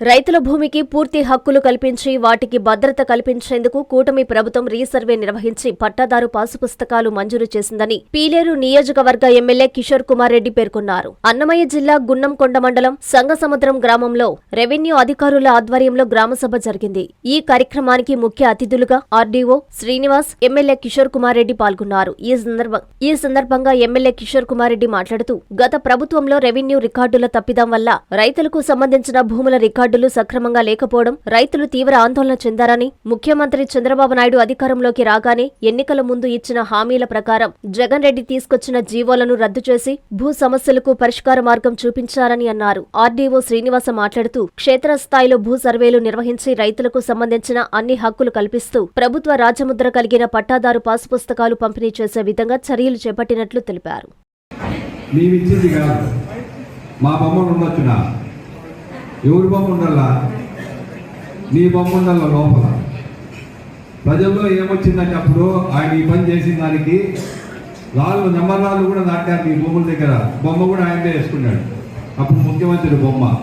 రైతుల భూమికి పూర్తి హక్కులు కల్పించి వాటికి భద్రత కల్పించేందుకు కూటమి ప్రభుత్వం రీసర్వే నిర్వహించి పట్టాదారు పాసు పుస్తకాలు మంజూరు చేసిందని పీలేరు నియోజకవర్గ ఎమ్మెల్యే కిషోర్ కుమార్ రెడ్డి పేర్కొన్నారు. అన్నమయ్య జిల్లా గున్నంకొండ మండలం సంగసముద్రం గ్రామంలో రెవెన్యూ అధికారుల ఆధ్వర్యంలో గ్రామసభ జరిగింది. ఈ కార్యక్రమానికి ముఖ్య అతిథులుగా ఆర్డీఓ శ్రీనివాస్ ఎమ్మెల్యే కిషోర్ కుమార్ రెడ్డి పాల్గొన్నారు. ఈ ఈ సందర్భంగా ఎమ్మెల్యే కిషోర్ కుమార్ రెడ్డి మాట్లాడుతూ గత ప్రభుత్వంలో రెవెన్యూ రికార్డుల తప్పిదం వల్ల రైతులకు సంబంధించిన భూముల రికార్డు కార్డులు సక్రమంగా లేకపోవడం రైతులు తీవ్ర ఆందోళన చెందారని ముఖ్యమంత్రి చంద్రబాబు నాయుడు అధికారంలోకి రాగానే ఎన్నికల ముందు ఇచ్చిన హామీల ప్రకారం జగన్ రెడ్డి తీసుకొచ్చిన జీవోలను రద్దు చేసి భూ సమస్యలకు పరిష్కార మార్గం చూపించారని అన్నారు. ఆర్డీఓ శ్రీనివాస మాట్లాడుతూ క్షేత్రస్థాయిలో భూ సర్వేలు నిర్వహించి రైతులకు సంబంధించిన అన్ని హక్కులు కల్పిస్తూ ప్రభుత్వ రాజముద్ర కలిగిన పట్టాదారు పాసు పుస్తకాలు పంపిణీ చేసే విధంగా చర్యలు చేపట్టినట్లు తెలిపారు. మేమిచ్చింది కాదు. మా బొమ్మలు ఉండొచ్చునా? ఎవరి బొమ్మ ఉండాలా? నీ బొమ్మ ఉండాల లోపల? ప్రజల్లో ఏమొచ్చిందంటే అప్పుడు ఆయన ఈ పని చేసిన దానికి రాళ్ళు నెమ్మరాళ్ళు కూడా నాటారు మీ భూముల దగ్గర. బొమ్మ కూడా ఆయనే వేసుకున్నాడు. అప్పుడు ముఖ్యమంత్రి బొమ్మ.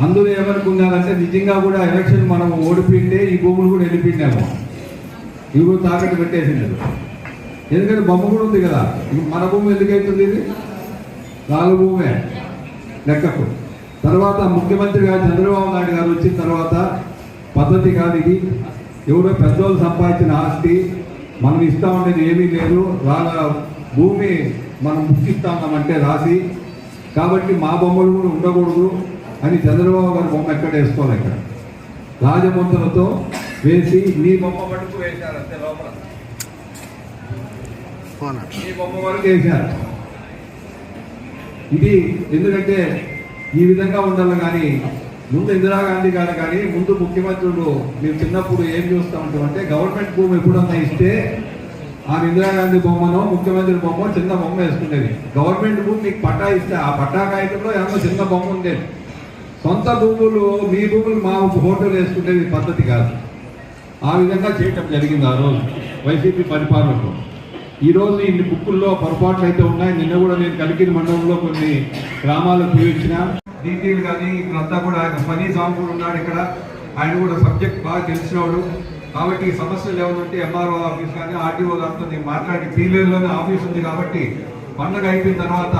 అందులో ఏమనుకున్నారంటే నిజంగా కూడా ఎలక్షన్ మనం ఓడిపోయింటే ఈ భూములు కూడా వెళ్ళిపోయినాము. ఇవి కూడా తాకట్టు పెట్టేసినారు ఎందుకంటే బొమ్మ కూడా ఉంది కదా. మన భూమి ఎందుకైతుంది ఇది? రాళ్ళ భూమే. లెక్కకు. తర్వాత ముఖ్యమంత్రి గారు చంద్రబాబు నాయుడు గారు వచ్చిన తర్వాత పద్ధతి కాదు ఇది. ఎవరో పెద్దోళ్ళు సంపాదించిన ఆస్తి మనం ఇస్తా ఉండేది ఏమీ లేదు. రాళ్ళ భూమి మనం ముక్కిస్తా ఉన్నామంటే రాసి. కాబట్టి మా బొమ్మలు కూడా ఉండకూడదు అని చంద్రబాబు గారి బొమ్మ ఎక్కడ వేసుకోవాలి ఇక్కడ? రాజముద్రలతో వేసి నీ బొమ్మ పట్టుకు వేశారు అంతే లోపల. ఈ బొమ్మ వరకు వేశారు. ఇది ఎందుకంటే ఈ విధంగా ఉండాలి కానీ ముందు ఇందిరాగాంధీ గారు కానీ ముందు ముఖ్యమంత్రులు మేము చిన్నప్పుడు ఏం చూస్తూ ఉంటాం అంటే గవర్నమెంట్ భూమి ఎప్పుడన్నా ఇస్తే ఆ ఇందిరాగాంధీ బొమ్మను ముఖ్యమంత్రి బొమ్మ చిన్న బొమ్మ వేసుకునేది. గవర్నమెంట్ భూమి మీకు పట్టా ఇస్తే ఆ పట్టా కాగితంలో ఏమో చిన్న బొమ్మ ఉండేది. సొంత భూములు మీ భూములు మా హోటల్ వేసుకునేది పద్ధతి కాదు. ఆ విధంగా చేయటం జరిగింది ఆ రోజు వైసీపీ పరిపాలనలో. ఈ రోజు ఇన్ని బుక్కుల్లో పొరపాట్లు అయితే ఉన్నాయి. నిన్న కూడా నేను కలిగిన మండలంలో కొన్ని గ్రామాలకు పిలిచిన డీటెయిల్ కానీ ఇక్కడంతా కూడా ఆయన ఫనీ సాంగ్ కూడా ఉన్నాడు ఇక్కడ. ఆయన కూడా సబ్జెక్ట్ బాగా తెలిసినవాడు. కాబట్టి ఈ సమస్యలు ఏమన్నంటే ఎంఆర్ఓ ఆఫీస్ కానీ ఆర్టీఓ గారితో నేను మాట్లాడి పీలేరులోనే ఆఫీస్ ఉంది కాబట్టి పండగ అయిపోయిన తర్వాత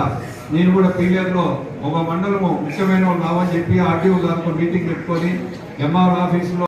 నేను కూడా పీలేరులో ఒక మండలము ముఖ్యమైన వాళ్ళు రావని చెప్పి ఆర్టీఓ గారితో మీటింగ్ పెట్టుకొని ఎంఆర్ఓ ఆఫీస్లో